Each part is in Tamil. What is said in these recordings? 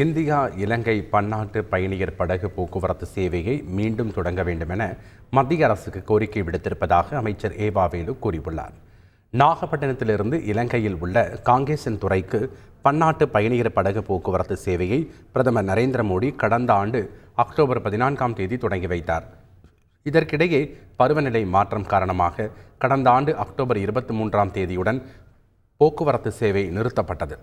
இந்தியா இலங்கை பன்னாட்டு பயணியர் படகு போக்குவரத்து சேவையை மீண்டும் தொடங்க வேண்டும் என மத்திய அரசுக்கு கோரிக்கை விடுத்திருப்பதாக அமைச்சர் ஏவாவேலு கூறியுள்ளார். நாகப்பட்டினத்திலிருந்து இலங்கையில் உள்ள காங்கேசன் துறைக்கு பன்னாட்டு பயணியர் படகு போக்குவரத்து சேவையை பிரதமர் நரேந்திர மோடி கடந்த ஆண்டு அக்டோபர் பதினான்காம் தேதி தொடங்கி வைத்தார். இதற்கிடையே பருவநிலை மாற்றம் காரணமாக கடந்த ஆண்டு அக்டோபர் இருபத்தி மூன்றாம் தேதியுடன் போக்குவரத்து சேவை நிறுத்தப்பட்டது.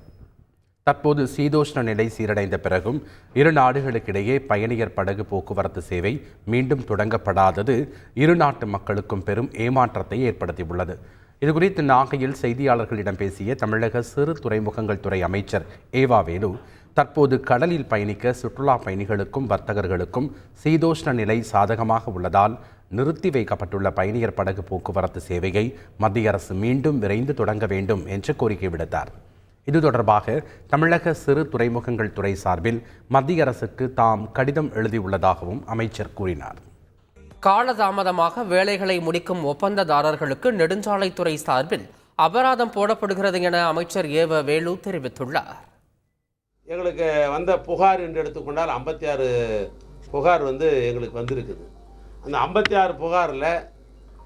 தற்போது சீதோஷ்ண நிலை சீரடைந்த பிறகும் இரு நாடுகளுக்கிடையே பயணியர் படகு போக்குவரத்து சேவை மீண்டும் தொடங்கப்படாதது இரு நாட்டு மக்களுக்கும் பெரும் ஏமாற்றத்தை ஏற்படுத்தியுள்ளது. இதுகுறித்து நாகையில் செய்தியாளர்களிடம் பேசிய தமிழக சிறு துறைமுகங்கள் துறை அமைச்சர் ஏவாவேலு தற்போது கடலில் பயணிக்க சுற்றுலா பயணிகளுக்கும் வர்த்தகர்களுக்கும் சீதோஷ்ண நிலை சாதகமாக உள்ளதால் நிறுத்தி வைக்கப்பட்டுள்ள பயணியர் படகு போக்குவரத்து சேவையை மத்திய அரசு மீண்டும் விரைந்து தொடங்க வேண்டும் என்று கோரிக்கை விடுத்தார். இது தொடர்பாக தமிழக சிறு துறைமுகங்கள் துறை சார்பில் மத்திய அரசுக்கு தாம் கடிதம் எழுதியுள்ளதாகவும் அமைச்சர் கூறினார். காலதாமதமாக வேலைகளை முடிக்கும் ஒப்பந்ததாரர்களுக்கு நெடுஞ்சாலைத்துறை சார்பில் அபராதம் போடப்படுகிறது என அமைச்சர் ஏவ வேலு தெரிவித்துள்ளார். எங்களுக்கு வந்த புகார் என்று எடுத்துக்கொண்டால் ஐம்பத்தி ஆறு புகார் வந்து எங்களுக்கு வந்திருக்குது. அந்த ஐம்பத்தி ஆறு புகாரில்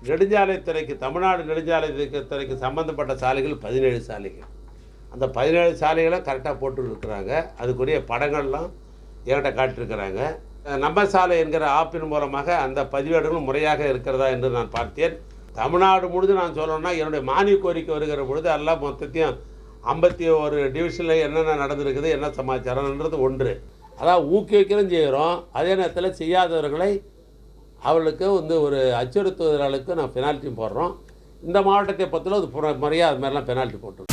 நெடுஞ்சாலைத்துறைக்கு தமிழ்நாடு நெடுஞ்சாலைத்துறைக்கு சம்பந்தப்பட்ட சாலைகள் பதினேழு சாலைகள். அந்த பதினேழு சாலைகளை கரெக்டாக போட்டுருக்குறாங்க. அதுக்குரிய படங்கள்லாம் என்கிட்ட காட்டிருக்கிறாங்க. நம்ம சாலை என்கிற ஆப்பின் மூலமாக அந்த பதிவேடுகளும் முறையாக இருக்கிறதா என்று நான் பார்த்தேன். தமிழ்நாடு முழுது நான் சொல்லணும்னா என்னுடைய மானிய கோரிக்கை வருகிற பொழுது எல்லாம் மொத்தத்தையும் ஐம்பத்தி ஒரு டிவிஷனில் என்னென்ன நடந்திருக்குது என்ன சமாச்சாரம்ன்றது ஒன்று. அதான் ஊக்குவிக்கிறோம் செய்கிறோம். அதே நேரத்தில் செய்யாதவர்களை அவர்களுக்கு வந்து ஒரு அச்சுறுத்துவதற்கு நான் பெனால்ட்டி போடுறோம். இந்த மாவட்டத்தை பொறுத்தளவு அது புற- முறையாக அது மாதிரிலாம் பெனால்ட்டி போட்டுருக்கோம்.